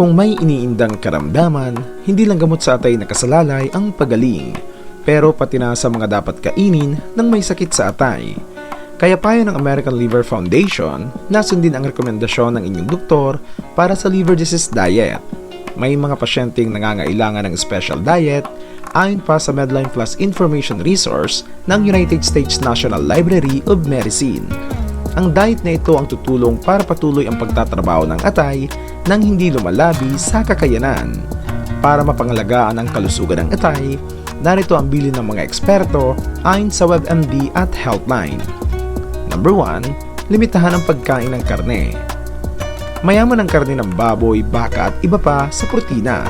Kung may iniindang karamdaman, hindi lang gamot sa atay na kasalalay ang pagaling, pero pati na sa mga dapat kainin ng may sakit sa atay. Kaya payo ng American Liver Foundation na sundin ang rekomendasyon ng inyong doktor para sa liver disease diet. May mga pasyenteng nangangailangan ng special diet ayon pa sa Medline Plus Information Resource ng United States National Library of Medicine. Ang diet na ito ang tutulong para patuloy ang pagtatrabaho ng atay nang hindi lumalabi sa kakayanan. Para mapangalagaan ang kalusugan ng atay, narito ang bilin ng mga eksperto ayon sa WebMD at Healthline. Number 1, limitahan ang pagkain ng karne. Mayaman ang karne ng baboy, baka at iba pa sa protina.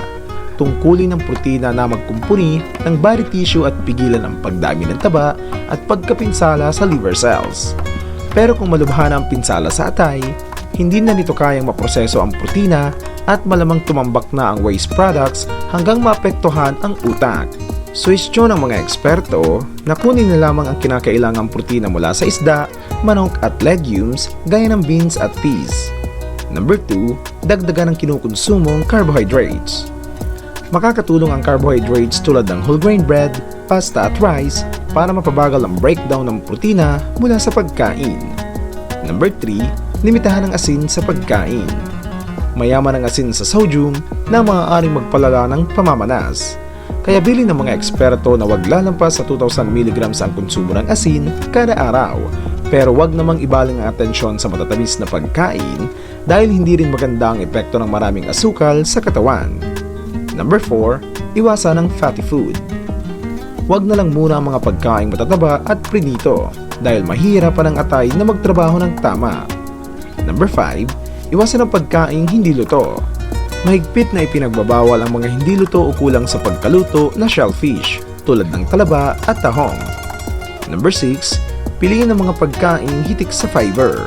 Tungkulin ng protina na magkumpuni ng body tissue at pigilan ang pagdami ng taba at pagkapinsala sa liver cells. Pero kung malubha na ang pinsala sa atay, hindi na nito kayang maproseso ang protina at malamang tumambak na ang waste products hanggang maapektuhan ang utak. Suwestyon ng mga eksperto na kunin na lamang ang kinakailangang protina mula sa isda, manok at legumes gaya ng beans at peas. Number 2, dagdagan ang kinukonsumong carbohydrates. Makakatulong ang carbohydrates tulad ng whole grain bread, pasta at rice para mapabagal ang breakdown ng protina mula sa pagkain. Number 3, limitahan ang asin sa pagkain. Mayaman ang asin sa sodium na maaaring magpalala ng pamamanas. Kaya bilin ng mga eksperto na wag lalampas sa 2,000 mg ang konsumo ng asin kada araw. Pero wag namang ibaling ang atensyon sa matatamis na pagkain dahil hindi rin maganda ang epekto ng maraming asukal sa katawan. Number 4, iwasan ang fatty food. Huwag na lang muna ang mga pagkain matataba at prinito dahil mahirap pa ng atay na magtrabaho ng tama. Number 5, iwasan ang pagkain hindi luto. Mahigpit na ipinagbabawal ang mga hindi luto o kulang sa pagkaluto na shellfish tulad ng talaba at tahong. Number 6, piliin ang mga pagkain hitik sa fiber.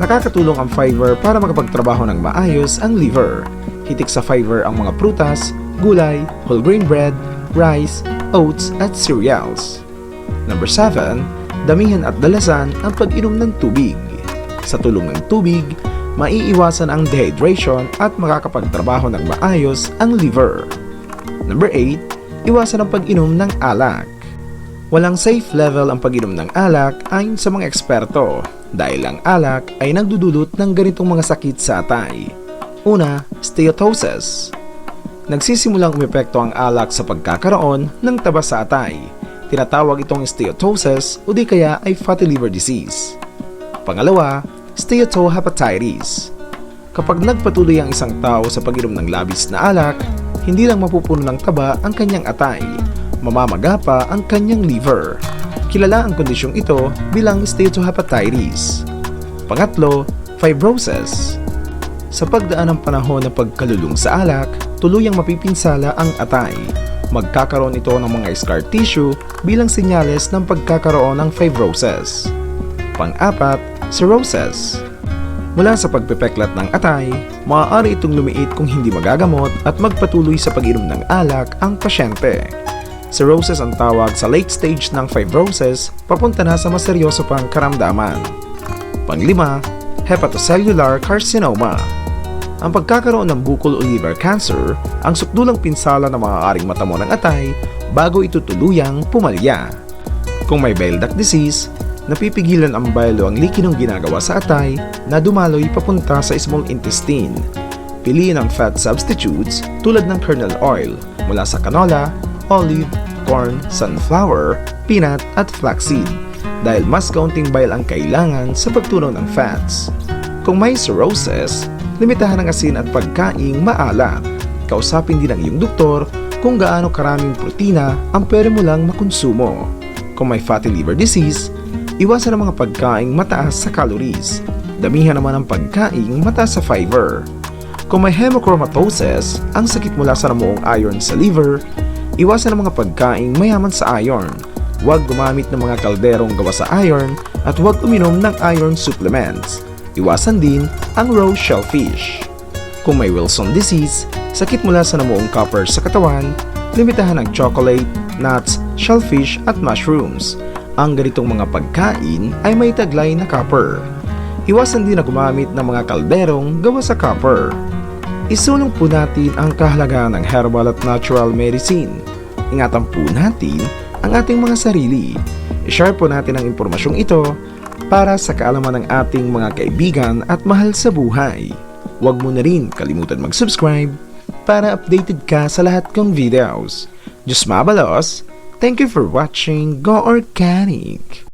Nakakatulong ang fiber para makapagtrabaho ng maayos ang liver. Hitik sa fiber ang mga prutas, gulay, whole grain bread, rice, oats at cereals. Number 7, damihan at dalasan ang pag-inom ng tubig. Sa tulong ng tubig, maiiwasan ang dehydration at makakapagtrabaho ng maayos ang liver. Number 8, iwasan ang pag-inom ng alak. Walang safe level ang pag-inom ng alak ayon sa mga eksperto dahil ang alak ay nagdudulot ng ganitong mga sakit sa atay. Una, steatosis. Nagsisimulang umepekto ang alak sa pagkakaroon ng taba sa atay. Tinatawag itong steatosis o di kaya ay fatty liver disease. Pangalawa, steatohepatitis. Kapag nagpatuloy ang isang tao sa pag-inom ng labis na alak, hindi lang mapupuno ng taba ang kanyang atay, mamamaga pa ang kanyang liver. Kilala ang kondisyong ito bilang steatohepatitis. Pangatlo, fibrosis. Sa pagdaan ng panahon ng pagkalulong sa alak, tuluyang mapipinsala ang atay. Magkakaroon ito ng mga scar tissue bilang senyales ng pagkakaroon ng fibrosis. Pang-apat, cirrhosis. Mula sa pagpepeklat ng atay, maaari itong lumiit kung hindi magagamot at magpatuloy sa pag-inom ng alak ang pasyente. Cirrhosis ang tawag sa late stage ng fibrosis papunta na sa mas seryoso pang karamdaman. Panglima, hepatocellular carcinoma. Ang pagkakaroon ng bukol o liver cancer ang sukdulang pinsala na maaaring matamo ng atay bago ito tuluyang pumalya. Kung may bile duct disease, napipigilan ang bile o ang likinong ginagawa sa atay na dumaloy papunta sa small intestine. Piliin ang fat substitutes tulad ng kernel oil mula sa canola, olive, corn, sunflower, peanut at flaxseed dahil mas kaunting bile ang kailangan sa pagtunaw ng fats. Kung may cirrhosis, limitahan ang asin at pagkaing maalat. Kausapin din ang iyong doktor kung gaano karaming protina ang pwede mo lang makonsumo. Kung may fatty liver disease, iwasan ang mga pagkaing mataas sa calories. Damihan naman ang pagkaing mataas sa fiber. Kung may hemochromatosis, ang sakit mula sa namuong iron sa liver, iwasan ang mga pagkaing mayaman sa iron. Huwag gumamit ng mga kalderong gawa sa iron at huwag uminom ng iron supplements. Iwasan din ang raw shellfish. Kung may Wilson disease, sakit mula sa namuong copper sa katawan, limitahan ang chocolate, nuts, shellfish at mushrooms. Ang ganitong mga pagkain ay may taglay na copper. Iwasan din na gumamit ng mga kalderong gawa sa copper. isulong po natin ang kahalagahan ng herbal at natural medicine. Ingatan po natin ang ating mga sarili. I-share po natin ang impormasyong ito para sa kaalaman ng ating mga kaibigan at mahal sa buhay. Huwag mo na rin kalimutan mag-subscribe para updated ka sa lahat kong videos. Diyos mabalos! Thank you for watching Go Organic!